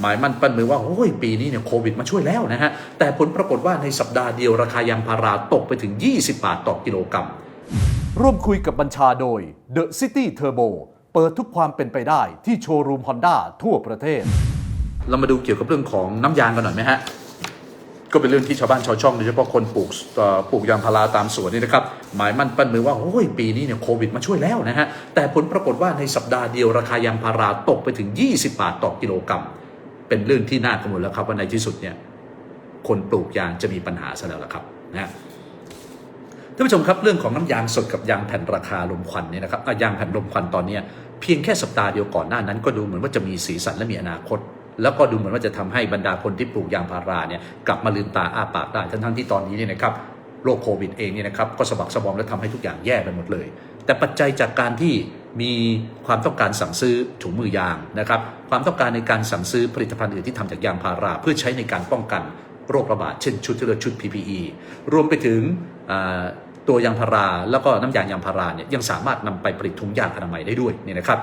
หมายมั่นปั้นมือว่าโอ้ยปีนี้เนี่ยโควิดมาช่วยแล้วนะฮะ แต่ผลปรากฏว่าในสัปดาห์เดียวราคายางพาราตกไปถึง 20 บาทต่อกิโลกรัม ร่วมคุยกับบัญชาโดย The City Turbo เปิดทุกความเป็นไปได้ที่โชว์รูม Honda ทั่วประเทศ เรามาดูเกี่ยวกับเรื่องของน้ำยางกันหน่อยไหมฮะ ก็เป็นเรื่องที่ชาวบ้านชาวช่องโดยเฉพาะคนปลูกเอ่อปลูกยางพาราตามสวนนี่นะครับหมายมั่นปั้นมือว่าโอ้ยปีนี้เนี่ยโควิดมาช่วยแล้วนะฮะแต่ผลปรากฏว่าในสัปดาห์เดียวราคายางพาราตกไปถึง 20 บาทต่อกิโลกรัม เป็นเรื่องที่น่ากังวลแล้วครับว่าในที่สุดเนี่ยคนปลูกยางจะมีปัญหาซะแล้วล่ะครับนะท่านผู้ชมครับเรื่องของน้ำยางสดกับยางแผ่นราคาลมควันเนี่ยนะครับยางแผ่นลมควันตอนนี้เพียงแค่สัปดาห์เดียวก่อนหน้านั้น ก็ดูเหมือนว่าจะมีสีสันและมีอนาคต แล้วก็ดูเหมือนว่าจะทำให้บรรดาคนที่ปลูกยางพาราเนี่ยกลับมาลืมตาอ้าปากได้ทั้งๆที่ตอนนี้เนี่ยนะครับ โรคโควิดเองเนี่ยนะครับก็สะบักสะบอมและทำให้ทุกอย่างแย่ไปหมดเลย แต่ปัจจัยจากการที่มีความต้องการสั่งซื้อถุงมือยางนะครับความต้องการในการสั่งซื้อผลิตภัณฑ์อื่นที่ทำจากยางพารา เพื่อใช้ในการป้องกันโรคระบาดเช่นชุดที่เรียกชุด PPE รวมไปถึงตัวยางพาราแล้วก็น้ำยางยางพาราเนี่ยยังสามารถนำไปผลิตถุงยางอนามัยได้ด้วยเนี่ยนะครับ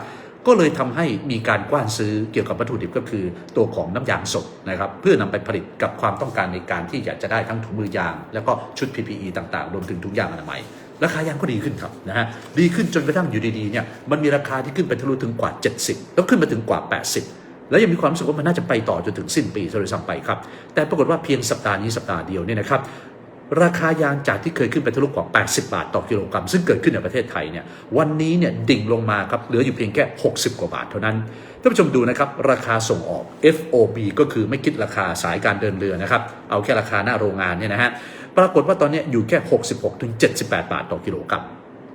ก็เลยทำให้มีการกว้านซื้อเกี่ยวกับวัตถุดิบก็คือตัวของน้ำยางสดนะครับเพื่อนำไปผลิตกับความต้องการในการที่อยากจะได้ทั้งถุงมือยาง แล้วก็ชุด PPE ต่างๆ รวมถึงถุงยางอนามัยราคายางก็ดีขึ้นครับนะฮะดีขึ้นจนกระทั่งอยู่ดีๆเนี่ยมันมีราคาที่ขึ้นไปทะลุถึงกว่า 70 แล้วขึ้นมาถึงกว่า 80 แล้วยังมีความรู้สึกว่ามันน่าจะไปต่อจนถึงสิ้นปีซะเลยซ้ำไปครับแต่ปรากฏว่าเพียงสัปดาห์นี้สัปดาห์เดียวเนี่ยนะครับ ราคายางจากที่เคยขึ้นไปทะลุกว่า 80 บาทต่อกิโลกรัม ซึ่งเกิดขึ้นในประเทศไทยเนี่ยวันนี้เนี่ยดิ่งลงมาครับเหลืออยู่เพียงแค่ 60 กว่าบาทเท่านั้นท่านผู้ชมดูนะครับราคาส่งออก FOB ก็คือไม่คิดราคาสายการเดินเรือนะครับเอาแค่ราคาหน้าโรงงานเนี่ยนะฮะปรากฏว่าตอนนี้อยู่แค่ 66ถึง78 บาทต่อกิโลกรัม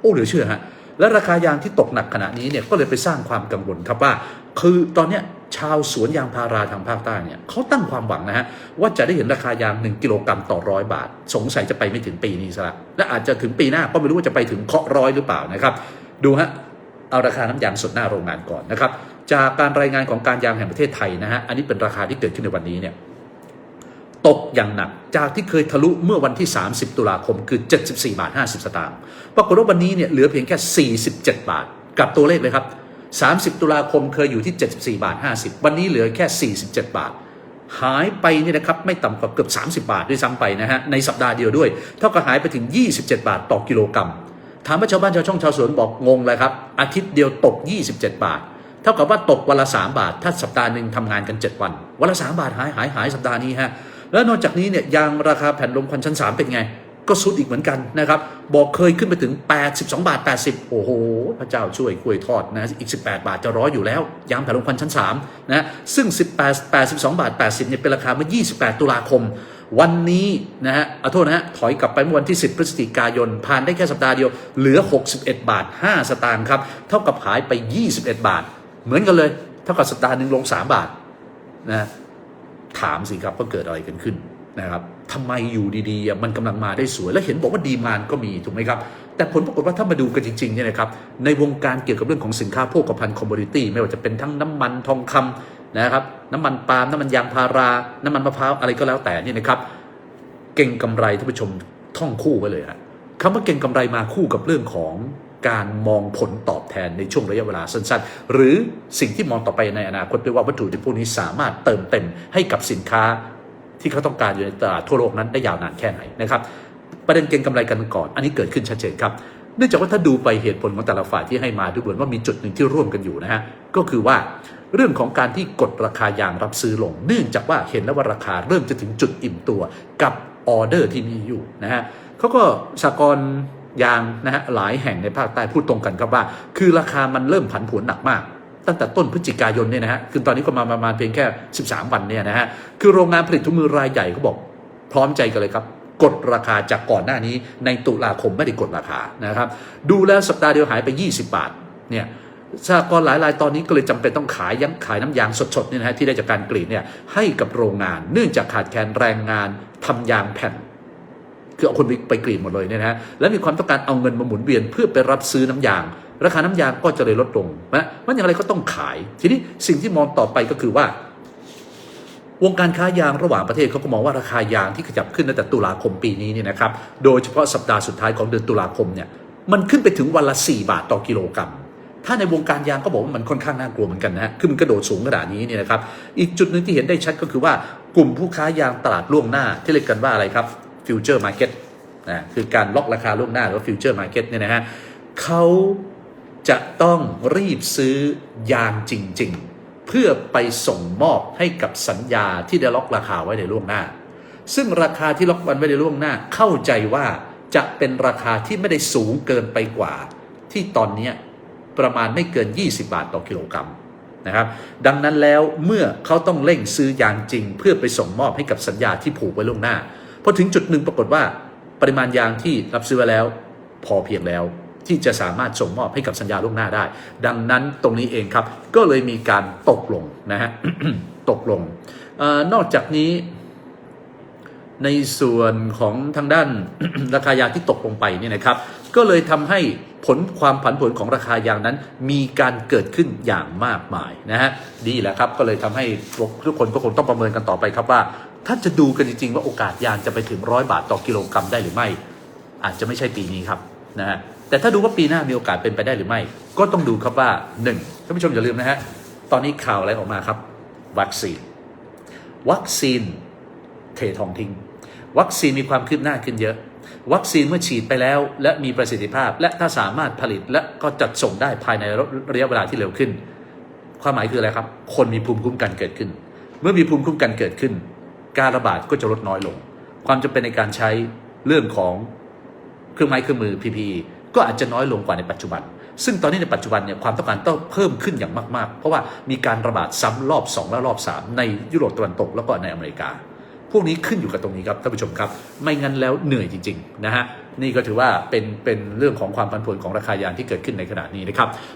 โอ้เหลือเชื่อฮะและราคายางที่ตกหนักขณะนี้เนี่ยก็เลยไปสร้างความกังวลครับว่า คือตอนเนี้ย ชาวสวนยางพาราทางภาคใต้เนี่ยเขาตั้งความหวังนะฮะว่าจะได้เห็นราคายาง 1 กิโลกรัมต่อร้อยบาท สงสัยจะไปไม่ถึงปีนี้ซะละและอาจจะถึงปีหน้าก็ไม่รู้ว่าจะไปถึงเคาะร้อยหรือเปล่านะครับ ดูฮะเอาราคาน้ำยางสดหน้าโรงงานก่อนนะครับ จากการรายงานของการยางแห่งประเทศไทยนะฮะอันนี้เป็นราคาที่เกิดขึ้นในวันนี้เนี่ยตกอย่างหนักจากที่เคยทะลุเมื่อวันที่ 30 ตุลาคมคือ 74 บาท 50 สตางค์ปรากฏว่าวันนี้เนี่ยเหลือเพียงแค่ 47 บาท กับตัวเลขเลยครับ 30 ตุลาคมเคยอยู่ที่ 74 บาท 50 วันนี้เหลือแค่ 47 บาท หายไปนี่นะครับไม่ต่ำกว่าเกือบ 30 บาทด้วยซ้ำไปนะฮะในสัปดาห์เดียวด้วย เท่ากับหายไปถึง 27 บาทต่อกิโลกรัมถามว่าชาวบ้านชาวช่องชาวสวนบอกงงเลยครับ อาทิตย์เดียวตก 27 บาท เท่ากับว่าตกวันละ 3 บาท ถ้าสัปดาห์หนึ่งทำงานกัน 7 วัน วันละ 3 บาทหายหายหายสัปดาห์นี้ฮะแล้วนอกจากนี้เนี่ยยางราคาแผ่นลมควันชั้น 3 เป็นไง ก็สุดอีกเหมือนกันนะครับ บอกเคยขึ้นไปถึง 82 บาท 80 โอ้โห พระเจ้าช่วยกล้วยทอดนะ อีก 18 บาทจะร้อยอยู่แล้วยางแผ่นลมควันชั้น 3 นะ ซึ่ง 18 82 บาท 80 เนี่ยเป็นราคาเมื่อ 28 ตุลาคม วันนี้นะฮะเอาโทษนะฮะ ถอยกลับไปเมื่อวันที่ 10 พฤศจิกายน ผ่านได้แค่สัปดาห์เดียว เหลือ 61 บาท 5 สตางค์ครับ เท่ากับหายไป 21 บาท เหมือนกันเลย เท่ากับสัปดาห์หนึ่งลง 3 บาทนะ ถามสิครับว่าเกิดอะไรกันขึ้น นะครับทำไมอยู่ดีๆ มันกำลังมาได้สวย และเห็นบอกว่าดีมานก็มีถูกไหมครับ แต่ผลปรากฏว่าถ้ามาดูกันจริงๆเนี่ยนะครับในวงการเกี่ยวกับเรื่องของสินค้าโภคภัณฑ์คอมมูนิตี้ไม่ว่าจะเป็นทั้งน้ำมันทองคำนะครับน้ำมันปาล์มน้ำมันยางพารา น้ำมันมะพร้าวอะไรก็แล้วแต่นี่นะครับ เก่งกำไรท่านผู้ชมท่องคู่ไว้เลยฮะคำว่าเก่งกำไรมาคู่กับเรื่องของการมองผลตอบแทนในช่วงระยะเวลาสั้นๆ หรือสิ่งที่มองต่อไปในอนาคตด้วยว่าวัตถุดิบพวกนี้สามารถเติมเต็มให้กับสินค้า ที่เขาต้องการอยู่ในตลาดทั่วโลกนั้นได้ยาวนานแค่ไหนนะครับประเด็นเก็งกำไรกันก่อน อันนี้เกิดขึ้นชัดเจนครับเนื่องจากว่าถ้าดูไปเหตุผลของแต่ละฝ่ายที่ให้มาดูเหมือนว่ามีจุดหนึ่งที่ร่วมกันอยู่นะฮะก็คือว่าเรื่องของการที่กดราคายางรับซื้อลง เนื่องจากว่าเห็นแล้วว่าราคาเริ่มจะถึงจุดอิ่มตัวกับออเดอร์ที่มีอยู่นะฮะเขาก็สากลยางนะฮะหลายแห่งในภาคใต้พูดตรงกันครับว่า คือราคามันเริ่มผันผวนหนักมาก ตั้งแต่ต้นพฤศจิกายนเนี่ยนะฮะคือตอนนี้ก็มาประมาณเพียงแค่ 13 วันเนี่ยนะฮะคือโรงงานผลิตถุงมือรายใหญ่เขาบอกพร้อมใจกันเลยครับกดราคาจากก่อนหน้านี้ในตุลาคมไม่ได้กดราคานะครับ ดูแล้วสัปดาห์เดียวหายไป 20 บาทเนี่ยสหกรณ์หลายรายตอนนี้ก็เลยจำเป็นต้องขายยังขายน้ำยางสดๆเนี่ยนะฮะที่ได้จากการกรีดเนี่ยให้กับโรงงาน เนื่องจากขาดแคลนแรงงานทำยางแผ่น คือเอาคนไปกรีดหมดเลยเนี่ยนะฮะแล้วมีความต้องการเอาเงินมาหมุนเวียนเพื่อไปรับซื้อน้ำยาง ราคาน้ำยางก็จะเลยลดลงนะมันอย่างไรก็ต้องขาย ทีนี้สิ่งที่มองต่อไปก็คือว่า วงการค้ายางระหว่างประเทศเขาก็มองว่าราคายางที่ขยับขึ้นตั้งแต่ตุลาคมปีนี้เนี่ยนะครับ โดยเฉพาะสัปดาห์สุดท้ายของเดือนตุลาคมเนี่ย มันขึ้นไปถึงวันละ 4 บาทต่อกิโลกรัมถ้าในวงการยางก็บอกว่ามันค่อนข้างน่ากลัวเหมือนกันนะฮะคือมันกระโดดสูงขนาดนี้เนี่ยนะครับ อีกจุดหนึ่งที่เห็นได้ชัดก็คือว่ากลุ่มผู้ค้ายางตลาดล่วงหน้า ที่เรียกกันว่าอะไรครับฟิวเจอร์มาร์เก็ตนะ คือการล็อกราคาล่วงหน้าหรือว่าฟิวเจอร์มาร์เก็ตเนี่ยนะฮะเขา จะต้องรีบซื้อยางจริง ๆ เพื่อไปส่งมอบให้กับสัญญาที่ได้ล็อกราคาไว้ในล่วงหน้า ซึ่งราคาที่ล็อกมันไว้ในล่วงหน้าเข้าใจว่าจะเป็นราคาที่ไม่ได้สูงเกินไปกว่า ที่ตอนนี้ประมาณไม่เกิน 20 บาทต่อกิโลกรัมนะครับ ดังนั้นแล้วเมื่อเขาต้องเร่งซื้อยางจริง เพื่อไปส่งมอบให้กับสัญญาที่ผูกไว้ล่วงหน้าพอถึงจุดหนึ่งปรากฏว่า ปริมาณยางที่รับซื้อไว้แล้ว พอเพียงแล้ว ที่จะสามารถส่งมอบให้กับสัญญาล่วงหน้าได้ ดังนั้นตรงนี้เองครับ ก็เลยมีการตกลงนะฮะตกลงออนอกจากนี้ ในส่วนของทางด้านราคายางที่ตกลงไปเนี่ยนะครับ ก็เลยทำให้ผลความผันผวนของราคายางนั้น มีการเกิดขึ้นอย่างมากมายนะฮะดีแหละครับก็เลยทำให้ทุกคนก็คงต้องประเมินกันต่อไปครับว่า ถ้าจะดูกันจริงๆ ว่าโอกาสยางจะไปถึงร้อยบาทต่อกิโลกรัมได้หรือไม่ อาจจะไม่ใช่ปีนี้ครับนะฮะ แต่ถ้าดูว่าปีหน้ามีโอกาสเป็นไปได้หรือไม่ ก็ต้องดูครับว่าหนึ่งท่านผู้ชมอย่าลืมนะฮะตอนนี้ข่าวอะไรออกมาครับ วัคซีน วัคซีนเททองทิ้งวัคซีนมีความคืบหน้าขึ้นเยอะ วัคซีนเมื่อฉีดไปแล้ว และมีประสิทธิภาพ และถ้าสามารถผลิตและก็จัดส่งได้ภายในระยะเวลาที่เร็วขึ้น ความหมายคืออะไรครับ คนมีภูมิคุ้มกันเกิดขึ้น เมื่อมีภูมิคุ้มกันเกิดขึ้น การระบาดก็จะลดน้อยลง ความจำเป็นในการใช้เรื่องของเครื่องไม้เครื่องมือ PPE ก็อาจจะน้อยลงกว่าในปัจจุบัน ซึ่งตอนนี้ในปัจจุบันเนี่ยความต้องการต้องเพิ่มขึ้นอย่างมาก ๆ เพราะว่ามีการระบาดซ้ำรอบ 2 และรอบ 3 ในยุโรปตะวันตกแล้วก็ในอเมริกา พวกนี้ขึ้นอยู่กับตรงนี้ครับท่านผู้ชมครับ ไม่งั้นแล้วเหนื่อยจริง ๆ นะฮะนี่ก็ถือว่าเป็นเป็นเรื่องของความผันผวนของราคายางที่เกิดขึ้นในขณะนี้นะครับ